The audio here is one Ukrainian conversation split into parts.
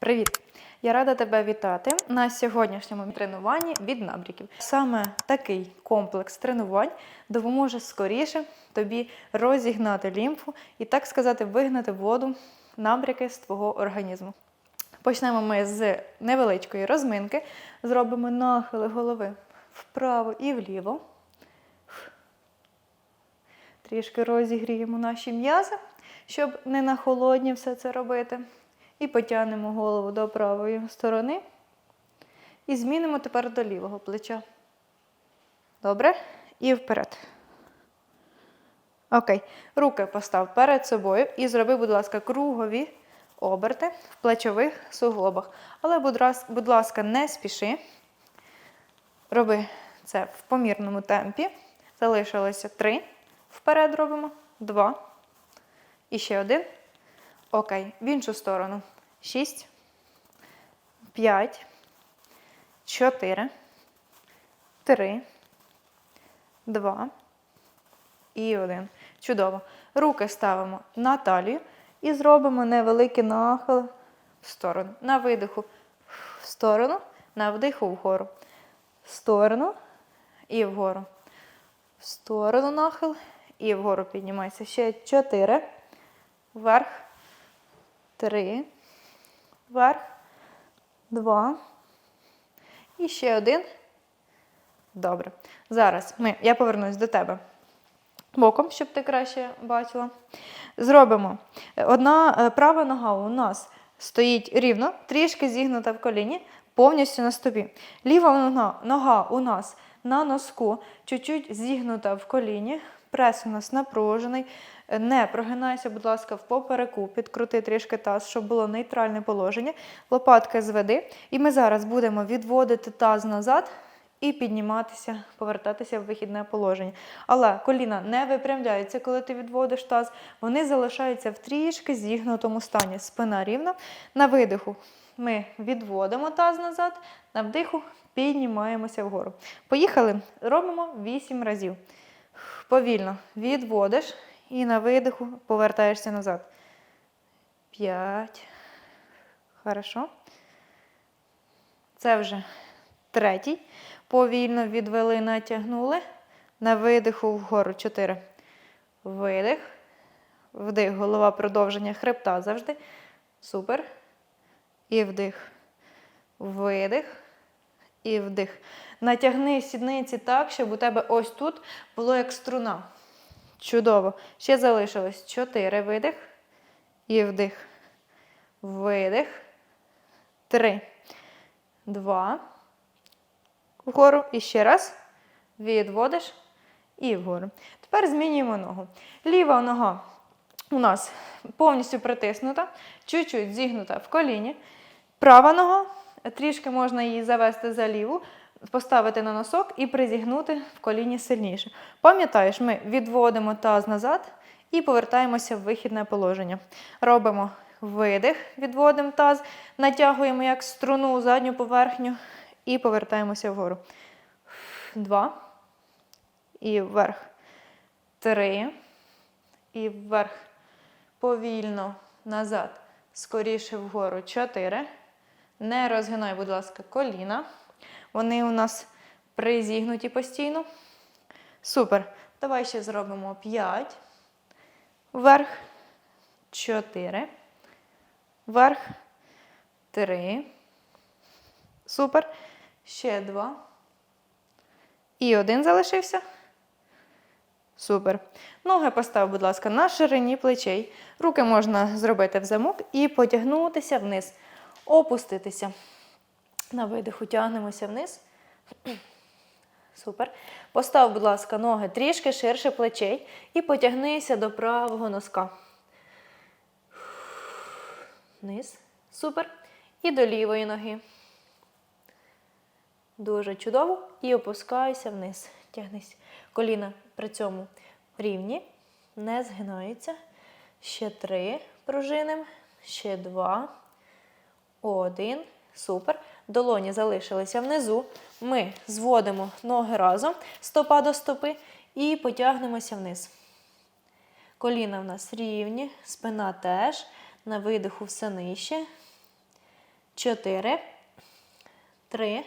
Привіт! Я рада тебе вітати на сьогоднішньому тренуванні від набріків. Саме такий комплекс тренувань допоможе скоріше тобі розігнати лімфу і, так сказати, вигнати воду набряки з твого організму. Почнемо ми з невеличкої розминки. Зробимо нахили голови вправо і вліво. Трішки розігріємо наші м'язи, щоб не на холодні все це робити. І потягнемо голову до правої сторони. І змінимо тепер до лівого плеча. Добре? І вперед. Окей. Руки постав перед собою і зроби, будь ласка, кругові оберти в плечових суглобах. Але, будь ласка, не спіши. Роби це в помірному темпі. Залишилося три. Вперед робимо. Два. І ще один. Окей. В іншу сторону. Шість. П'ять. Чотири. Три. Два. І один. Чудово. Руки ставимо на талію і зробимо невеликий нахил в сторону. На видиху в сторону, на вдиху вгору. В сторону і вгору. В сторону нахил і вгору піднімайся. Ще чотири. Вверх. Три. Вверх. Два. І ще один. Добре. Зараз ми, я повернусь до тебе боком, щоб ти краще бачила. Зробимо. Одна е, права нога у нас стоїть рівно, трішки зігнута в коліні, повністю на стопі. Ліва нога, нога у нас на носку, чуть-чуть зігнута в коліні, прес у нас напружений. Е, Не прогинайся, будь ласка, в попереку, підкрути трішки таз, щоб було нейтральне положення. Лопатки зведи. І ми зараз будемо відводити таз назад і підніматися, повертатися в вихідне положення. Але коліна не випрямляються, коли ти відводиш таз, вони залишаються в трішки зігнутому стані. Спина рівна. На видиху ми відводимо таз назад, на вдиху піднімаємося вгору. Поїхали, робимо 8 разів. Повільно відводиш і на видиху повертаєшся назад. 5. Хорошо. Це вже третій. Повільно відвели, натягнули. На видиху вгору. Чотири. Видих. Вдих. Голова продовження хребта завжди. Супер. І вдих. Видих. І вдих. Натягни сідниці так, щоб у тебе ось тут було як струна. Чудово. Ще залишилось чотири. Видих. І вдих. Видих. Три. Два. Вгору. І ще раз. Відводиш. І вгору. Тепер змінюємо ногу. Ліва нога у нас повністю притиснута, чуть-чуть зігнута в коліні. Права нога, трішки можна її завести за ліву, поставити на носок і призігнути в коліні сильніше. Пам'ятаєш, ми відводимо таз назад і повертаємося в вихідне положення. Робимо видих, відводимо таз, натягуємо як струну задню поверхню і повертаємося вгору. Два. І вверх. Три. І вверх. Повільно назад. Скоріше вгору. Чотири. Не розгинай, будь ласка, коліна. Вони у нас призігнуті постійно. Супер. Давай ще зробимо 5. Вверх. 4. Вверх. 3. Супер. Ще 2. І один залишився. Супер. Ноги постав, будь ласка, на ширині плечей. Руки можна зробити в замок і потягнутися вниз. Опуститися. На видиху тягнемося вниз. Супер. Постав, будь ласка, ноги трішки ширше плечей і потягнися до правого носка. Вниз. Супер. І до лівої ноги. Дуже чудово. І опускайся вниз. Тягнись. Коліна при цьому рівні, не згинаються. Ще три пружиним, ще два. Один. Супер. Долоні залишилися внизу. Ми зводимо ноги разом, стопа до стопи, і потягнемося вниз. Коліна в нас рівні, спина теж. На видиху все нижче. чотири, три,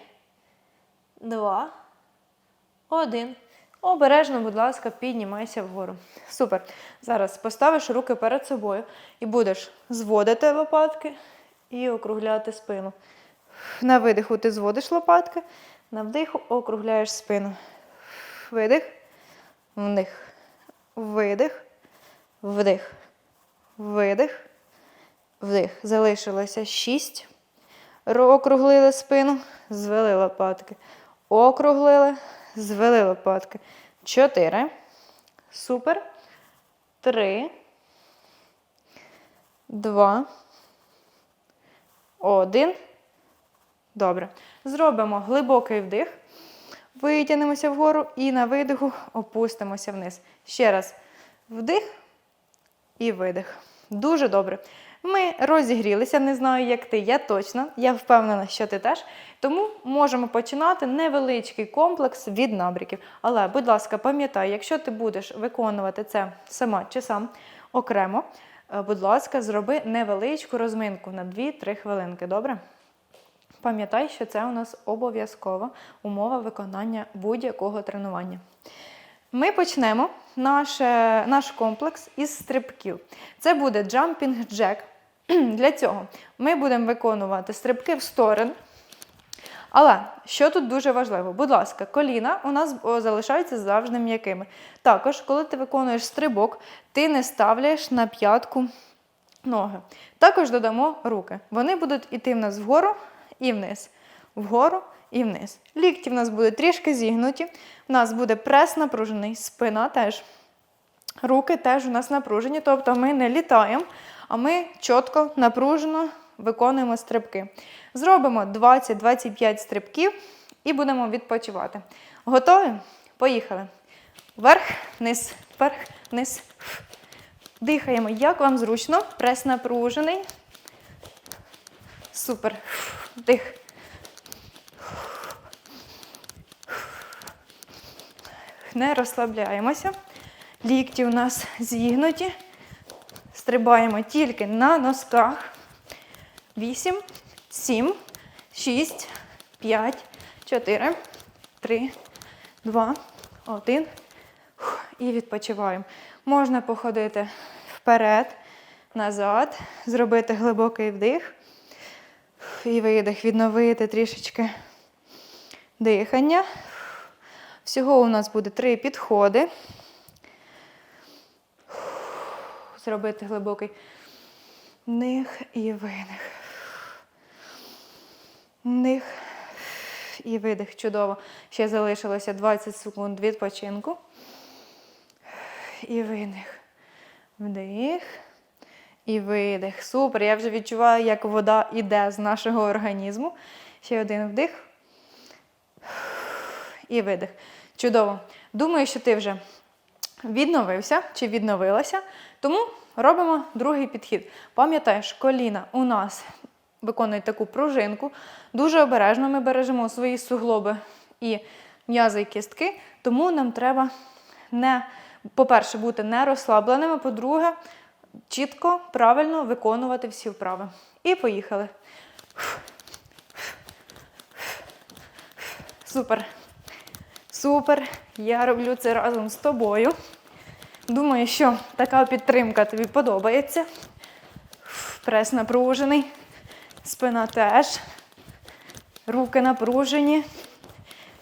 два, один. Обережно, будь ласка, піднімайся вгору. Супер. Зараз поставиш руки перед собою і будеш зводити лопатки і округляти спину. На видиху ти зводиш лопатки, на вдиху округляєш спину. Видих, вдих, видих, вдих, видих, вдих. Залишилося шість. Округлили спину, звели лопатки. Округлили, звели лопатки. Чотири. Супер. Три. Два. Один. Добре. Зробимо глибокий вдих. Витягнемося вгору і на видиху опустимося вниз. Ще раз. Вдих і видих. Дуже добре. Ми розігрілися, не знаю, як ти, я точно, я впевнена, що ти теж. Тому можемо починати невеличкий комплекс від набріків. Але, будь ласка, пам'ятай, якщо ти будеш виконувати це сама чи сам окремо, е, будь ласка, зроби невеличку розминку на 2-3 хвилинки, добре? Пам'ятай, що це у нас обов'язкова умова виконання будь-якого тренування. Ми почнемо наш, наш комплекс із стрибків. Це буде jumping jack. Для цього ми будемо виконувати стрибки в сторони. Але що тут дуже важливо, будь ласка, коліна у нас залишаються завжди м'якими. Також, коли ти виконуєш стрибок, ти не ставляєш на п'ятку ноги. Також додамо руки. Вони будуть іти в нас вгору і вниз. Вгору і вниз. Лікті в нас будуть трішки зігнуті. У нас буде прес напружений, спина теж. Руки теж у нас напружені, тобто ми не літаємо, а ми чітко, напружено виконуємо стрибки. Зробимо 20-25 стрибків і будемо відпочивати. Готові? Поїхали. Вверх, вниз, вверх, вниз. Дихаємо, як вам зручно. Прес напружений. Супер. Вдих. Не розслабляємося. Лікті у нас зігнуті. Стрибаємо тільки на носках. 8, 7, 6, 5, 4, 3, 2, 1. І відпочиваємо. Можна походити вперед, назад, зробити глибокий вдих. І видих, відновити трішечки дихання. Всього у нас буде три підходи. Зробити глибокий вдих і видих. Вдих і видих. Чудово. Ще залишилося 20 секунд відпочинку. І видих. Вдих. І видих. Супер. Я вже відчуваю, як вода йде з нашого організму. Ще один вдих. І видих. Чудово. Думаю, що ти вже відновився чи відновилася. Тому робимо другий підхід. Пам'ятаєш, коліна у нас виконують таку пружинку. Дуже обережно ми бережемо свої суглоби і м'язи і кістки, тому нам треба не, по-перше, бути не розслабленими, по-друге, чітко, правильно виконувати всі вправи. І поїхали. Супер. Супер. Я роблю це разом з тобою. Думаю, що така підтримка тобі подобається. Прес напружений, спина теж. Руки напружені.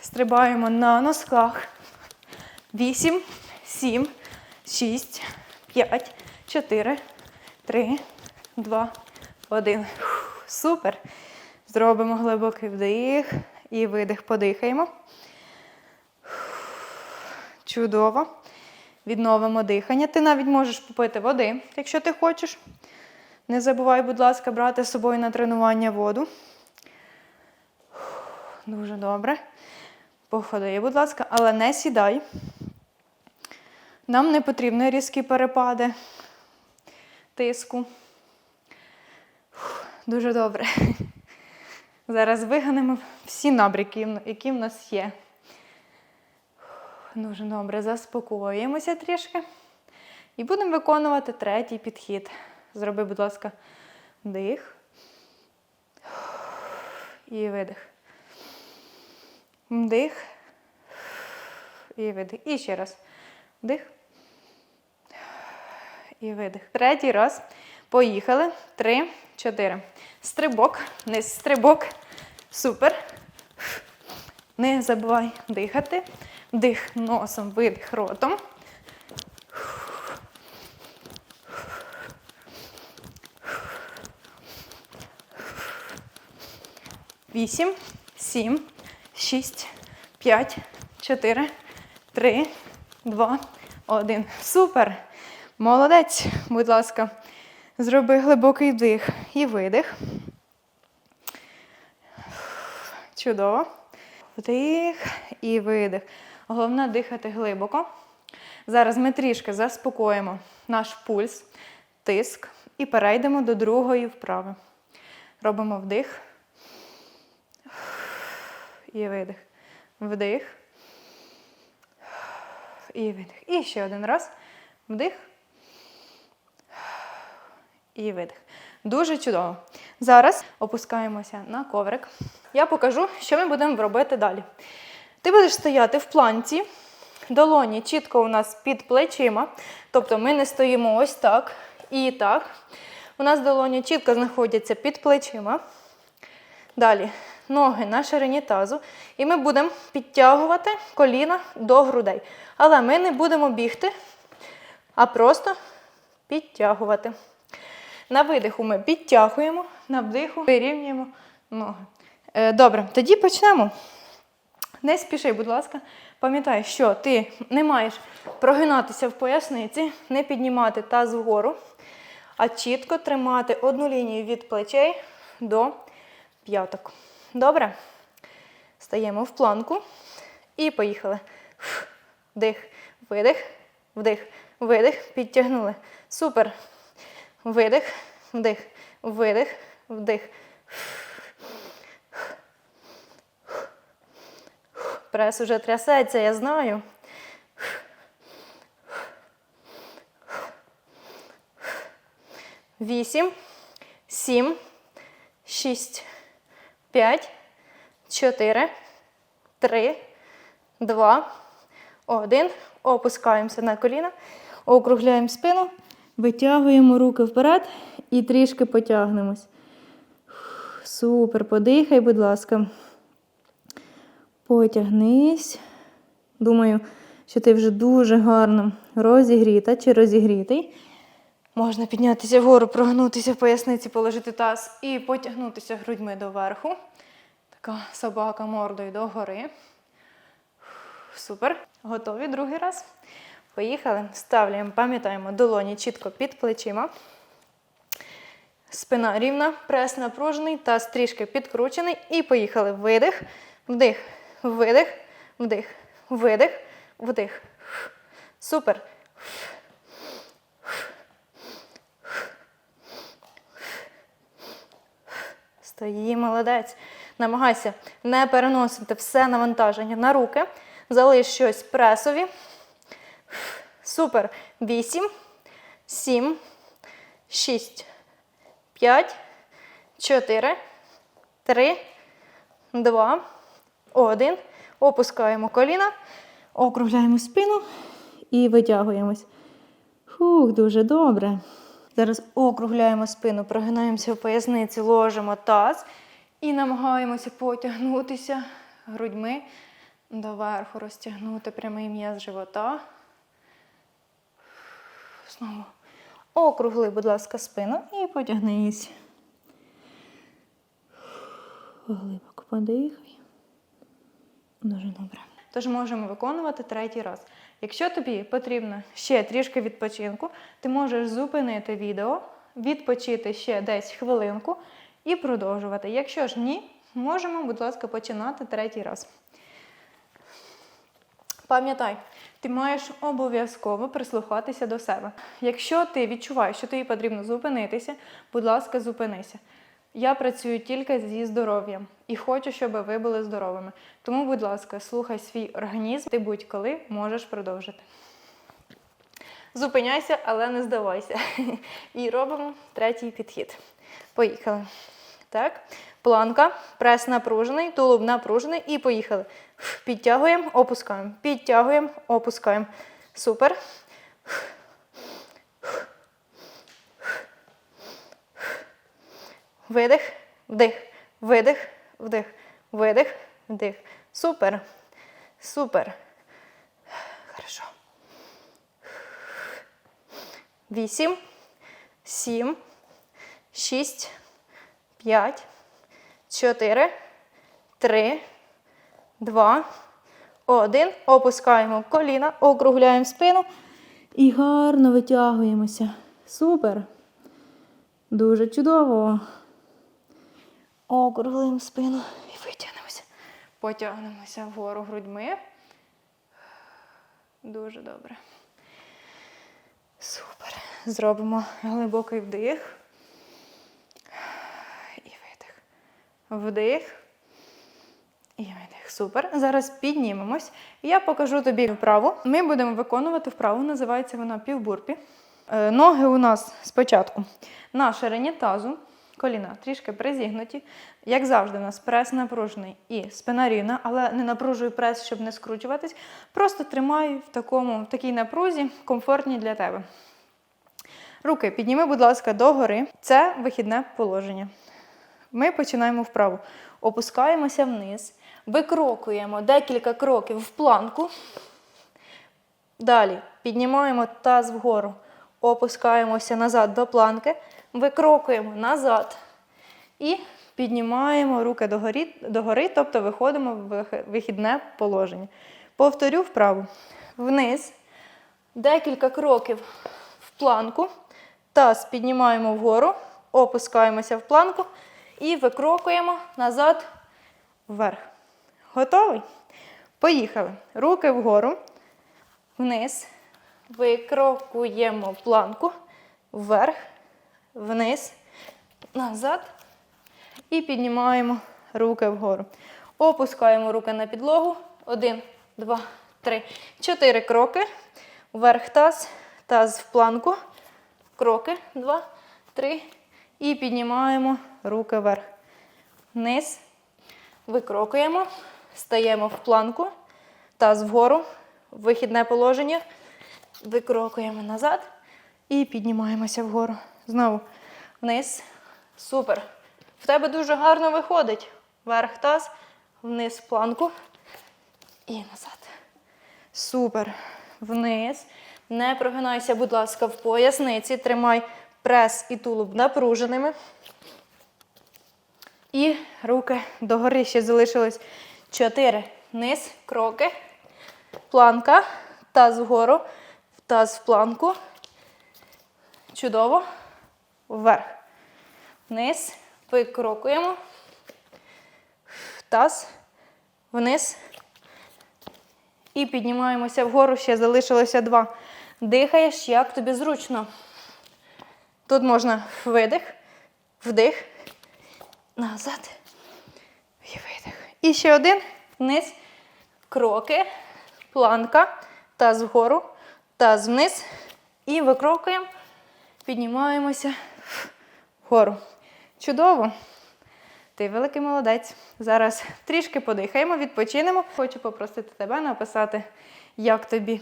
Стрибаємо на носках. 8, 7, 6, 5, 4, 3, 2, 1. Супер. Зробимо глибокий вдих і видих. Подихаємо. Чудово. Відновимо дихання. Ти навіть можеш попити води, якщо ти хочеш. Не забувай, будь ласка, брати з собою на тренування воду. Дуже добре. Походи, будь ласка, але не сідай. Нам не потрібні різкі перепади тиску. Дуже добре. Зараз виганемо всі набряки, які в нас є. Дуже добре, заспокоїмося трішки. І будемо виконувати третій підхід. Зроби, будь ласка, дих. І видих. Вдих. І видих. І ще раз. Вдих. І видих. Третій раз. Поїхали. Три, чотири. Стрибок. Низ стрибок. Супер. Не забувай дихати. Вдих носом, видих ротом. Вісім, сім, шість, п'ять, чотири, три, два, один. Супер! Молодець! Будь ласка, зроби глибокий вдих і видих. Чудово. Вдих і видих. Головне дихати глибоко. Зараз ми трішки заспокоїмо наш пульс, тиск і перейдемо до другої вправи. Робимо вдих і видих. Вдих. І видих. І ще один раз. Вдих. І видих. Дуже чудово. Зараз опускаємося на коврик. Я покажу, що ми будемо робити далі. Ти будеш стояти в планці, долоні чітко у нас під плечима. Тобто ми не стоїмо ось так і так. У нас долоні чітко знаходяться під плечима. Далі ноги на ширині тазу. І ми будемо підтягувати коліна до грудей. Але ми не будемо бігти, а просто підтягувати. На видиху ми підтягуємо, на вдиху вирівнюємо ноги. Е, Добре, тоді почнемо. Не спіши, будь ласка. Пам'ятай, що ти не маєш прогинатися в поясниці, не піднімати таз вгору, а чітко тримати одну лінію від плечей до п'яток. Добре? Стаємо в планку і поїхали. Вдих, видих, вдих, видих, підтягнули. Супер. Видих, вдих, видих, вдих. Прес уже трясеться, я знаю. Вісім, сім, шість, п'ять, чотири, три, два, один. Опускаємося на коліна, округляємо спину, витягуємо руки вперед і трішки потягнемось. Супер, подихай, будь ласка. Потягнись. Думаю, що ти вже дуже гарно розігріта чи розігрітий. Можна піднятися вгору, прогнутися в поясниці, положити таз і потягнутися грудьми доверху. Така собака мордою догори. Супер. Готові другий раз. Поїхали. Ставляємо, пам'ятаємо, долоні чітко під плечима. Спина рівна, прес напружений, таз трішки підкручений. І поїхали. Видих, вдих, видих, вдих, видих, вдих. Супер. Стої, молодець. Намагайся не переносити все навантаження на руки. Залиш щось пресові. Супер. Вісім, сім, шість, п'ять, чотири, три, два, один. Опускаємо коліна, округляємо спину і витягуємось. Фух, дуже добре. Зараз округляємо спину, прогинаємося в поясниці, ложимо таз і намагаємося потягнутися грудьми доверху, розтягнути прямий м'яз живота. Знову округли, будь ласка, спину і потягнись. Глибоко подихай. Дуже добре. Тож можемо виконувати третій раз. Якщо тобі потрібно ще трішки відпочинку, ти можеш зупинити відео, відпочити ще десь хвилинку і продовжувати. Якщо ж ні, можемо, будь ласка, починати третій раз. Пам'ятай, ти маєш обов'язково прислухатися до себе. Якщо ти відчуваєш, що тобі потрібно зупинитися, будь ласка, зупинися. Я працюю тільки зі здоров'ям і хочу, щоб ви були здоровими. Тому, будь ласка, слухай свій організм, ти будь-коли можеш продовжити. Зупиняйся, але не здавайся. І робимо третій підхід. Поїхали. Так. Планка, прес напружений, тулуб напружений і поїхали. Підтягуємо, опускаємо. Підтягуємо, опускаємо. Супер. Видих, вдих, видих, вдих, видих, вдих. Супер. Супер. Хорошо. Вісім, сім, шість, п'ять, чотири, три, два, один. Опускаємо коліна, округляємо спину і гарно витягуємося. Супер. Дуже чудово. Округлимо спину і витягнемося. Потягнемося вгору грудьми. Дуже добре. Супер. Зробимо глибокий вдих. І видих. Вдих. І видих. Супер. Зараз піднімемось. Я покажу тобі вправу. Ми будемо виконувати вправу, називається вона півбурпі. Е, Ноги у нас спочатку на ширині тазу, коліна трішки призігнуті. Як завжди, у нас прес напружений і спина рівна, але не напружую прес, щоб не скручуватись. Просто тримаю в, такому, в такій напрузі, комфортній для тебе. Руки підніми, будь ласка, догори. Це вихідне положення. Ми починаємо вправу. Опускаємося вниз, викрокуємо декілька кроків в планку. Далі піднімаємо таз вгору, опускаємося назад до планки, викрокуємо назад і піднімаємо руки догорі, догори, тобто виходимо в вихідне положення. Повторю вправу. Вниз, декілька кроків в планку, таз піднімаємо вгору, опускаємося в планку і викрокуємо назад вверх. Готовий? Поїхали. Руки вгору вниз, викрокуємо планку, вверх, вниз, назад і піднімаємо руки вгору. Опускаємо руки на підлогу. Один, два, три, чотири кроки. Вверх таз, таз в планку. Кроки, два, три. І піднімаємо руки вверх. Вниз. Викрокуємо, стаємо в планку, таз вгору, вихідне положення, викрокуємо назад і піднімаємося вгору. Знову вниз. Супер. В тебе дуже гарно виходить. Вверх таз, вниз планку і назад. Супер. Вниз. Не прогинайся, будь ласка, в поясниці. Тримай прес і тулуб напруженими. І руки догори ще залишилось чотири. Низ, кроки, планка, таз вгору, таз в планку. Чудово. Вверх. Вниз. Викрокуємо. Таз. Вниз. І піднімаємося вгору. Ще залишилося два. Дихаєш, як тобі зручно. Тут можна видих, вдих, назад і видих. І ще один. Вниз. Кроки. Планка. Таз вгору. Таз вниз. І викрокуємо. Піднімаємося вгору. Чудово. Ти великий молодець. Зараз трішки подихаємо, відпочинемо. Хочу попросити тебе написати, як тобі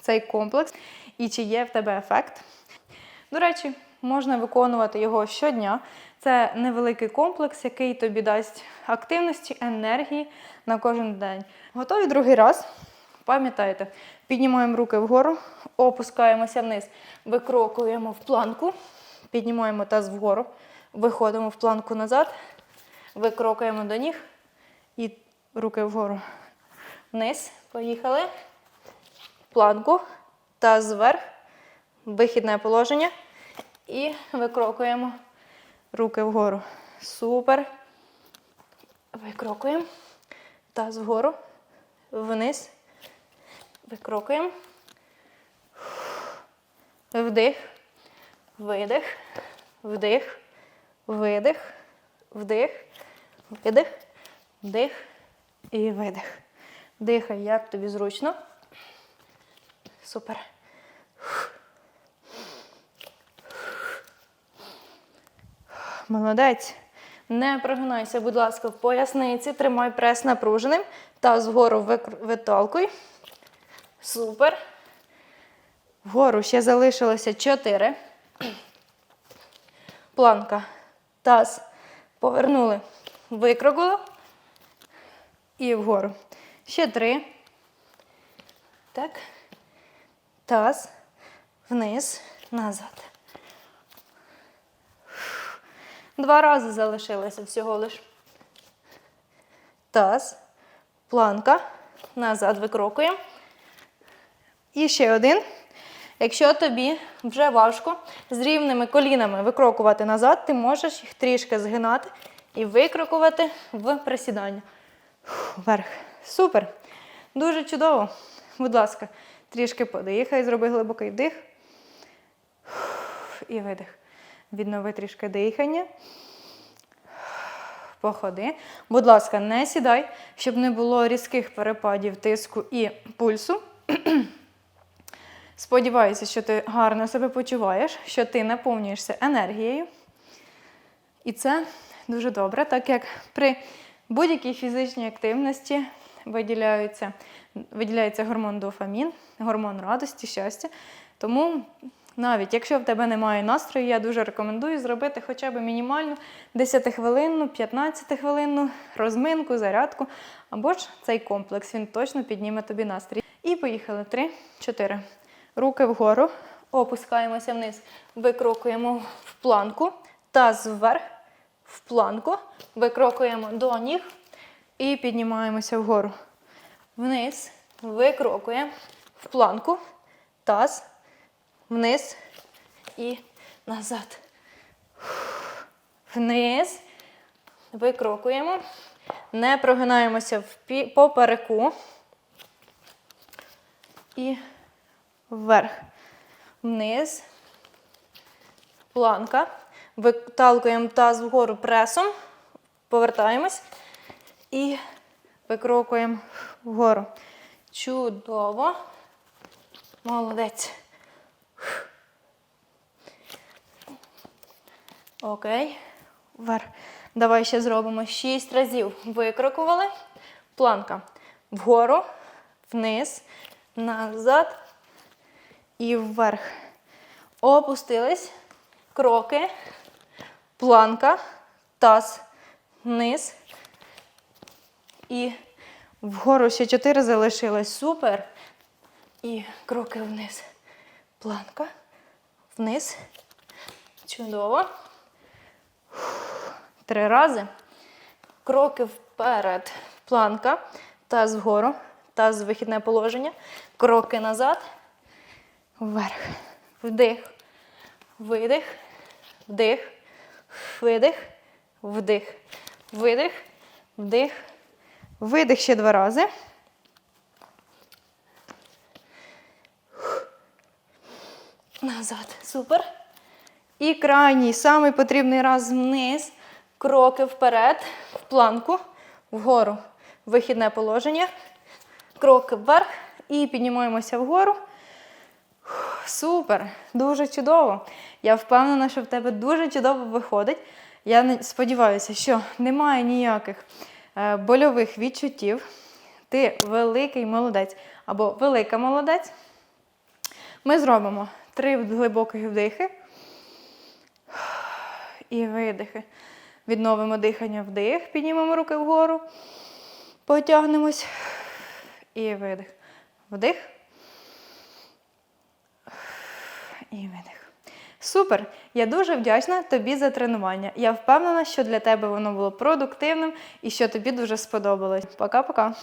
цей комплекс і чи є в тебе ефект. До речі, можна виконувати його щодня. Це невеликий комплекс, який тобі дасть активності, енергії на кожен день. Готові другий раз? Пам'ятайте, піднімаємо руки вгору, опускаємося вниз, викрокуємо в планку, піднімаємо таз вгору, виходимо в планку назад, викрокуємо до ніг і руки вгору. Вниз. Поїхали. Планку, таз вверх, вихідне положення. І викрокуємо руки вгору. Супер. Викрокуємо. Таз вгору. Вниз. Викрокуємо. Вдих. Видих. Вдих. Видих. Вдих. Видих. Вдих. І видих. Дихай, як тобі зручно. Супер. Молодець. Не прогинайся, будь ласка, в поясниці. Тримай прес напруженим. Таз вгору викр- виталкуй. Супер. Вгору ще залишилося 4. Планка. Таз. Повернули. Викрокнули. І вгору. Ще три. Так. Таз. Вниз. Назад. Два рази залишилося всього лиш. Таз. Планка. Назад викрокуємо. І ще один. Якщо тобі вже важко з рівними колінами викрокувати назад, ти можеш їх трішки згинати і викрокувати в присідання. Вверх. Супер. Дуже чудово. Будь ласка, трішки подихай, зроби глибокий вдих. І видих. Віднови трішки дихання. Походи. Будь ласка, не сідай, щоб не було різких перепадів тиску і пульсу. Сподіваюся, що ти гарно себе почуваєш, що ти наповнюєшся енергією. І це дуже добре, так як при будь-якій фізичній активності виділяється, виділяється гормон дофамін, гормон радості, щастя. Тому навіть якщо в тебе немає настрою, я дуже рекомендую зробити хоча б мінімальну 10-хвилинну, 15-хвилинну розминку, зарядку, або ж цей комплекс. Він точно підніме тобі настрій. І поїхали. Три, чотири. Руки вгору, опускаємося вниз, викрокуємо в планку, таз вверх, в планку, викрокуємо до ніг і піднімаємося вгору. Вниз, викрокуємо в планку, таз, вниз і назад. Вниз, викрокуємо, не прогинаємося в попереку. І вверх, вниз, планка. Виталкуємо таз вгору пресом, повертаємось і викрокуємо вгору. Чудово. Молодець. Окей. Вверх. Давай ще зробимо 6 разів. Викрокували. Планка. Вгору, вниз, назад і вверх. Опустились. Кроки. Планка. Таз. Вниз. І вгору ще 4 залишилось. Супер. І кроки вниз. Планка. Вниз. Чудово. Три рази. Кроки вперед. Планка. Таз вгору. Таз вихідне положення. Кроки назад. Вверх. Вдих. Видих. Вдих. Видих. Вдих. Видих. Вдих. Видих ще два рази. Назад. Супер. І крайній, самий потрібний раз вниз. Кроки вперед, в планку, вгору. Вихідне положення. Кроки вверх і піднімаємося вгору. Супер, дуже чудово. Я впевнена, що в тебе дуже чудово виходить. Я сподіваюся, що немає ніяких е, больових відчуттів. Ти великий молодець або велика молодець. Ми зробимо три глибоких вдихи і видихи. Відновимо дихання вдих, піднімемо руки вгору, потягнемось і видих. Вдих. І видих. Супер! Я дуже вдячна тобі за тренування. Я впевнена, що для тебе воно було продуктивним і що тобі дуже сподобалось. Пока-пока!